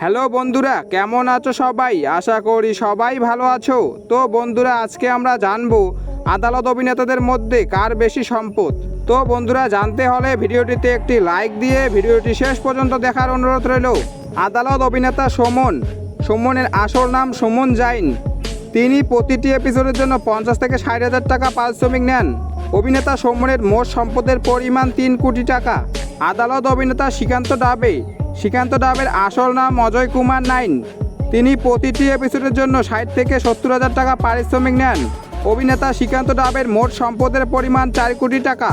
Hello বন্ধুরা, কেমন আছো সবাই? আশা করি সবাই ভালো আছো। তো বন্ধুরা, আজকে আমরা জানব আদালত অভিনেতাদের মধ্যে কার বেশি সম্পদ। তো বন্ধুরা, জানতে হলে ভিডিওটিতে একটি লাইক দিয়ে ভিডিওটি শেষ পর্যন্ত দেখার অনুরোধ রইল। আদালত অভিনেতা সুমন, সুমনের আসল নাম সুমন জাইন। তিনি প্রতিটি এপিসোডের জন্য পঞ্চাশ থেকে ষাট হাজার টাকা পারিশ্রমিক নেন। অভিনেতা সোমনের মোট সম্পদের পরিমাণ তিন কোটি টাকা। আদালত অভিনেতা শ্রীকান্ত ডাবে শ্রীকান্ত ডাবের আসল নাম অজয় কুমার নাইন। তিনি প্রতিটি এপিসোডের জন্য ষাট থেকে সত্তর হাজার টাকা পারিশ্রমিক নেন। অভিনেতা শ্রীকান্ত ডাবের মোট সম্পদের পরিমাণ চার কোটি টাকা।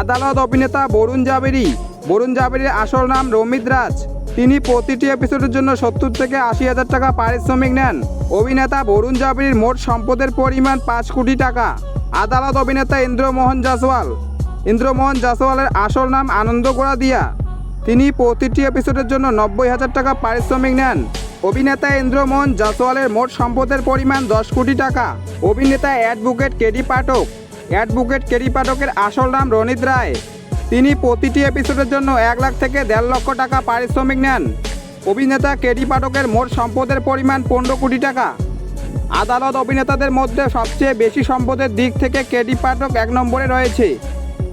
আদালত অভিনেতা বরুণ জাবেরি, বরুণ জাবেরির আসল নাম রমিত রাজ। তিনি প্রতিটি এপিসোডের জন্য সত্তর থেকে আশি হাজার টাকা পারিশ্রমিক নেন। অভিনেতা বরুণ জাবেরির মোট সম্পদের পরিমাণ পাঁচ কোটি টাকা। আদালত অভিনেতা ইন্দ্রমোহন জাসওয়াল। ইন্দ্রমোহন জাসওয়ালের আসল নাম আনন্দ দিয়া তিনি প্রতিটি এপিসোডের জন্য নব্বই হাজার টাকা পারিশ্রমিক নেন। অভিনেতা ইন্দ্রমোহন জাসওয়ালের মোট সম্পদের পরিমাণ দশ কোটি টাকা। অভিনেতা advocate KD Pathak. Advocate KD পাঠকের আসল নাম রনিত রায়। তিনি প্রতিটি এপিসোডের জন্য এক লাখ থেকে দেড় লক্ষ টাকা পারিশ্রমিক নেন। অভিনেতা কেডি পাঠকের মোট সম্পদের পরিমাণ পনেরো কোটি টাকা। আদালত অভিনেতাদের মধ্যে সবচেয়ে বেশি সম্পদের দিক থেকে কেডি পাঠক এক নম্বরে রয়েছে।